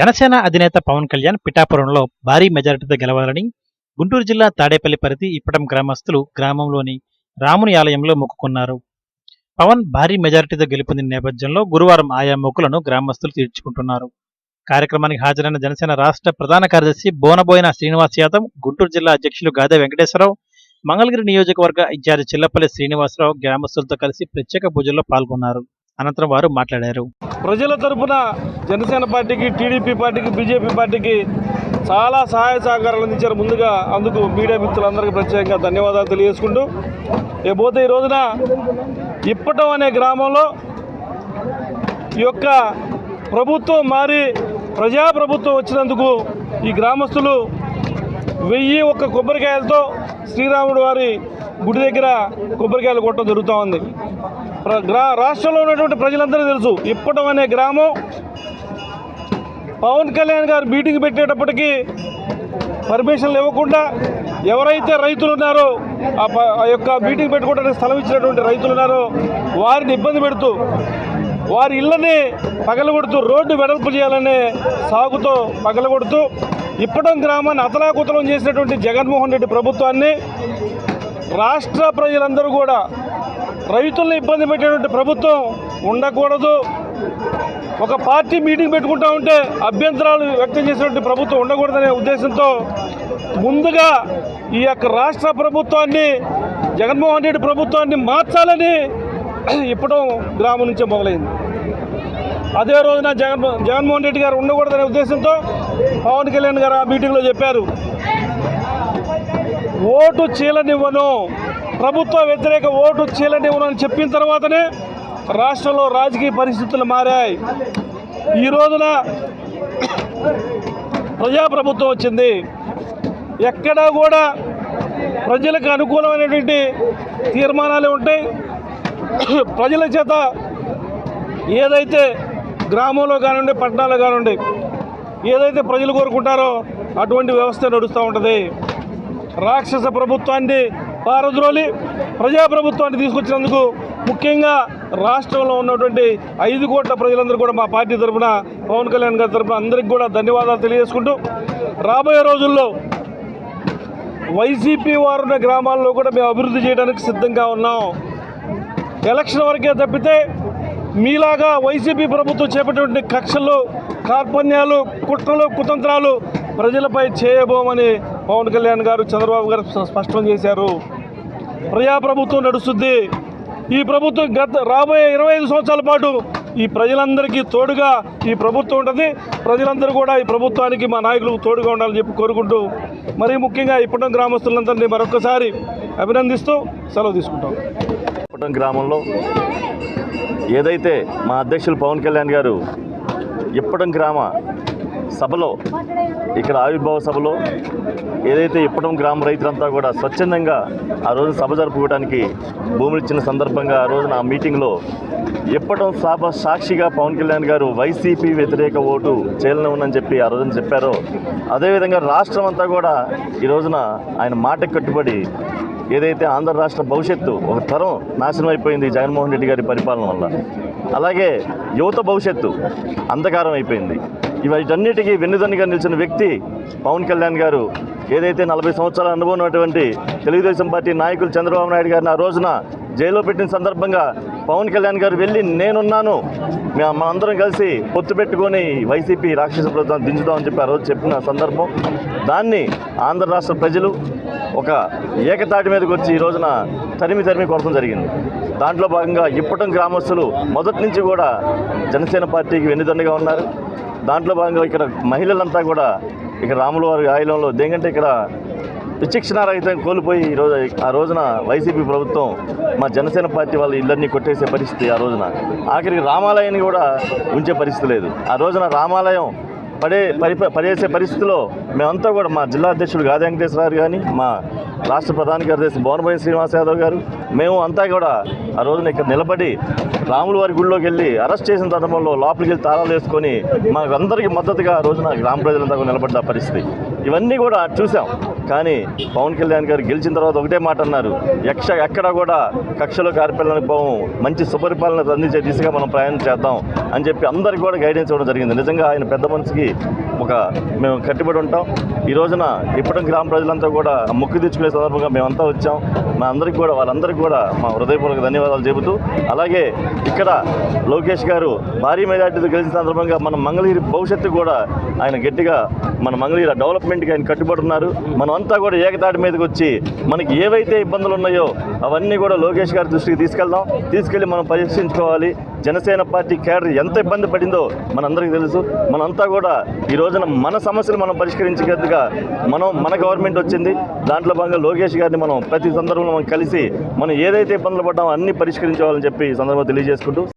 జనసేన అధినేత పవన్ కళ్యాణ్ పిఠాపురంలో భారీ మెజారిటీతో గెలవాలని గుంటూరు జిల్లా తాడేపల్లి పరిధి ఇప్పటం గ్రామస్తులు గ్రామంలోని రాముని ఆలయంలో మొక్కుకున్నారు. పవన్ భారీ మెజారిటీతో గెలుపొందిన నేపథ్యంలో గురువారం ఆయా మొక్కులను గ్రామస్తులు తీర్చుకుంటున్నారు. కార్యక్రమానికి హాజరైన జనసేన రాష్ట్ర ప్రధాన కార్యదర్శి బోనబోయిన శ్రీనివాస్ యాదవ్ గుంటూరు జిల్లా అధ్యక్షులు గాదే వెంకటేశ్వరరావు మంగళగిరి నియోజకవర్గ ఇన్ఛార్జి చిల్లపల్లి శ్రీనివాసరావు గ్రామస్తులతో కలిసి ప్రత్యేక పూజల్లో పాల్గొన్నారు. అనంతరం వారు మాట్లాడారు. ప్రజల తరపున జనసేన పార్టీకి టీడీపీ పార్టీకి బీజేపీ పార్టీకి చాలా సహాయ సహకారాలు అందించారు ముందుగా. అందుకు మీడియా మిత్రులందరికీ ప్రత్యేకంగా ధన్యవాదాలు తెలియజేసుకుంటూ లేకపోతే ఈ రోజున ఇప్పటం అనే గ్రామంలో ఈ యొక్క ప్రభుత్వం మారి ప్రజాప్రభుత్వం వచ్చినందుకు ఈ గ్రామస్తులు వెయ్యి ఒక్క కొబ్బరికాయలతో శ్రీరాముడు వారి గుడి దగ్గర కొబ్బరికాయలు కొట్టడం జరుగుతూ ఉంది. రాష్ట్రంలో ఉన్నటువంటి ప్రజలందరూ తెలుసు. ఇప్పటం అనే గ్రామం పవన్ కళ్యాణ్ గారు మీటింగ్ పెట్టేటప్పటికీ పర్మిషన్లు ఇవ్వకుండా ఎవరైతే రైతులు ఉన్నారో ఆ ప- ఆ యొక్క మీటింగ్ పెట్టుకోవడానికి స్థలం ఇచ్చినటువంటి రైతులు ఉన్నారో వారిని ఇబ్బంది పెడుతూ వారి ఇళ్ళని పగలగొడుతూ రోడ్డు వెడల్పు చేయాలనే సాగుతో పగలగొడుతూ ఇప్పటం గ్రామాన్ని అతలాకుతలం చేసినటువంటి జగన్మోహన్ రెడ్డి ప్రభుత్వాన్ని రాష్ట్ర ప్రజలందరూ కూడా రైతులను ఇబ్బంది పెట్టేటువంటి ప్రభుత్వం ఉండకూడదు. ఒక పార్టీ మీటింగ్ పెట్టుకుంటా ఉంటే అభ్యంతరాలు వ్యక్తం చేసినటువంటి ప్రభుత్వం ఉండకూడదనే ఉద్దేశంతో ముందుగా ఈ యొక్క రాష్ట్ర ప్రభుత్వాన్ని జగన్మోహన్ రెడ్డి ప్రభుత్వాన్ని మార్చాలని ఇప్పటం గ్రామం నుంచే మొదలైంది. అదే రోజున జగన్ జగన్మోహన్ రెడ్డి గారు ఉండకూడదనే ఉద్దేశంతో పవన్ కళ్యాణ్ గారు ఆ మీటింగ్లో చెప్పారు. ఓటు చీలనివ్వను. ప్రభుత్వ వ్యతిరేక ఓటు చీలనివ్వను అని చెప్పిన తర్వాతనే రాష్ట్రంలో రాజకీయ పరిస్థితులు మారాయి. ఈ రోజున ప్రజాప్రభుత్వం వచ్చింది. ఎక్కడా కూడా ప్రజలకు అనుకూలమైనటువంటి తీర్మానాలు ఉంటాయి. ప్రజల చేత ఏదైతే గ్రామంలో కానివ్వండి పట్టణాల్లో కానివ్వండి ఏదైతే ప్రజలు కోరుకుంటారో అటువంటి వ్యవస్థ నడుస్తూ ఉంటుంది. రాక్షస ప్రభుత్వాన్ని పారద్రోలి ప్రజాప్రభుత్వాన్ని తీసుకొచ్చినందుకు ముఖ్యంగా రాష్ట్రంలో ఉన్నటువంటి ఐదు కోట్ల ప్రజలందరూ కూడా మా పార్టీ తరఫున పవన్ కళ్యాణ్ గారి తరఫున అందరికీ కూడా ధన్యవాదాలు తెలియజేసుకుంటూ రాబోయే రోజుల్లో వైసీపీ వారున్న గ్రామాల్లో కూడా మేము అభివృద్ధి చేయడానికి సిద్ధంగా ఉన్నాం. ఎలక్షన్ వరకే తప్పితే మీలాగా వైసీపీ ప్రభుత్వం చేపట్టినటువంటి కక్షలు కార్పణ్యాలు కుట్రలు కుతంత్రాలు ప్రజలపై చేయబోమని పవన్ కళ్యాణ్ గారు చంద్రబాబు గారు స్పష్టం చేశారు. ప్రజాప్రభుత్వం నడుస్తుంది. ఈ ప్రభుత్వం గత రాబోయే ఇరవై ఐదు సంవత్సరాల పాటు ఈ ప్రజలందరికీ తోడుగా ఈ ప్రభుత్వం ఉంటుంది. ప్రజలందరూ కూడా ఈ ప్రభుత్వానికి మా నాయకులకు తోడుగా ఉండాలని చెప్పి కోరుకుంటూ మరీ ముఖ్యంగా ఇప్పటం గ్రామస్తులందరినీ మరొకసారి అభినందిస్తూ సెలవు తీసుకుంటాం. ఇప్పటం గ్రామంలో ఏదైతే మా అధ్యక్షులు పవన్ కళ్యాణ్ గారు ఇప్పటం గ్రామ సభలో ఇక్కడ ఆవిర్భావ సభలో ఏదైతే ఇప్పటం గ్రామ రైతులంతా కూడా స్వచ్ఛందంగా ఆ రోజు సభ జరుపుకోవడానికి భూములు ఇచ్చిన సందర్భంగా ఆ రోజున ఆ మీటింగ్లో ఇప్పటం సభ సాక్షిగా పవన్ కళ్యాణ్ గారు వైసీపీ వ్యతిరేక ఓటు చేయలేనని చెప్పి ఆ రోజున చెప్పారో. అదేవిధంగా రాష్ట్రం అంతా కూడా ఈ రోజున ఆయన మాటకు కట్టుబడి ఏదైతే ఆంధ్ర రాష్ట్ర భవిష్యత్తు ఒక తరం నాశనం అయిపోయింది జగన్మోహన్ రెడ్డి గారి పరిపాలన వల్ల. అలాగే యువత భవిష్యత్తు అంధకారం అయిపోయింది. వీటన్నిటికీ వెన్నుదన్నుగా నిలిచిన వ్యక్తి పవన్ కళ్యాణ్ గారు ఏదైతే నలభై సంవత్సరాల అనుభవం ఉన్నటువంటి తెలుగుదేశం పార్టీ నాయకులు చంద్రబాబు నాయుడు గారిని ఆ రోజున జైల్లో పెట్టిన సందర్భంగా పవన్ కళ్యాణ్ గారు వెళ్ళి నేనున్నాను. మా మనందరం కలిసి పొత్తు పెట్టుకొని వైసీపీ రాక్షస ప్రభుత్వం దించుదామని చెప్పి ఆ రోజు చెప్పిన సందర్భం. దాన్ని ఆంధ్ర రాష్ట్ర ప్రజలు ఒక ఏకతాటి మీదకి వచ్చి ఈ రోజున తరిమి తరిమి కొడతం జరిగింది. దాంట్లో భాగంగా ఇప్పటం గ్రామస్తులు మొదటి నుంచి కూడా జనసేన పార్టీకి వెన్నుదండగా ఉన్నారు. దాంట్లో భాగంగా ఇక్కడ మహిళలంతా కూడా ఇక్కడ రాముల వారి ఆయిలంలో దేనికంటే ఇక్కడ విచక్షణారహితం కోల్పోయి ఈరోజు ఆ రోజున వైసీపీ ప్రభుత్వం మా జనసేన పార్టీ వాళ్ళ ఇళ్ళన్నీ కొట్టేసే పరిస్థితి ఆ రోజున. ఆఖరికి రామాలయాన్ని కూడా ఉంచే పరిస్థితి లేదు. ఆ రోజున రామాలయం పడే పరి పడేసే పరిస్థితిలో మేమంతా కూడా మా జిల్లా అధ్యక్షుడు గాది వెంకటేశ్వరరావు కానీ మా రాష్ట్ర ప్రధాన కార్యదర్శి భువనభాయ్ శ్రీనివాస్ యాదవ్ గారు మేము అంతా కూడా ఆ రోజున ఇక్కడ నిలబడి రాముల వారి గుడిలోకి వెళ్ళి అరెస్ట్ చేసిన సందర్భంలో లోపలికి వెళ్ళి తాళాలు వేసుకొని మాకు అందరికీ మద్దతుగా ఆ రోజున గ్రామ ప్రజలంతా నిలబడ్డ పరిస్థితి. ఇవన్నీ కూడా చూసాం. కానీ పవన్ కళ్యాణ్ గారు గెలిచిన తర్వాత ఒకటే మాట అన్నారు. యక్ష ఎక్కడ కూడా కక్షలో కార్యపాలన పోవం. మంచి సుపరిపాలన అందించే దిశగా మనం ప్రయాణం చేద్దాం అని చెప్పి అందరికీ కూడా గైడెన్స్ ఇవ్వడం జరిగింది. నిజంగా ఆయన పెద్ద మనిషికి ఒక మేము కట్టుబడి ఉంటాం. ఈ రోజున ఇప్పటి గ్రామ ప్రజలంతా కూడా మొక్కు తెచ్చుకునే సందర్భంగా మేమంతా వచ్చాం. మా అందరికీ కూడా వాళ్ళందరికీ కూడా మా హృదయపూర్వక ధన్యవాదాలు చెబుతూ అలాగే ఇక్కడ లోకేష్ గారు భారీ మెజార్టీతో గెలిచిన సందర్భంగా మన మంగళగిరి భవిష్యత్తు కూడా ఆయన గట్టిగా మన మంగళగిరి డెవలప్మెంట్కి ఆయన కట్టుబడి ఉన్నారు. మనం అంతా కూడా ఏకతాటి మీదకి వచ్చి మనకి ఏవైతే ఇబ్బందులు ఉన్నాయో అవన్నీ కూడా లోకేష్ గారి దృష్టికి తీసుకెళ్దాం. తీసుకెళ్ళి మనం పరిశీలించుకోవాలి జనసేన పార్టీ కేడర్ ఎంత ఇబ్బంది పడిందో మనందరికీ తెలుసు. మనంతా కూడా ఈ రోజున మన సమస్యలు మనం పరిష్కరించేట్టుగా మనం మన గవర్నమెంట్ వచ్చింది. దాంట్లో భాగంగా లోకేష్ గారిని మనం ప్రతి సందర్భంలో మనం కలిసి మనం ఏదైతే ఇబ్బందులు పడ్డామో అన్ని పరిష్కరించాలని చెప్పి ఈ సందర్భంగా తెలియజేసుకుంటూ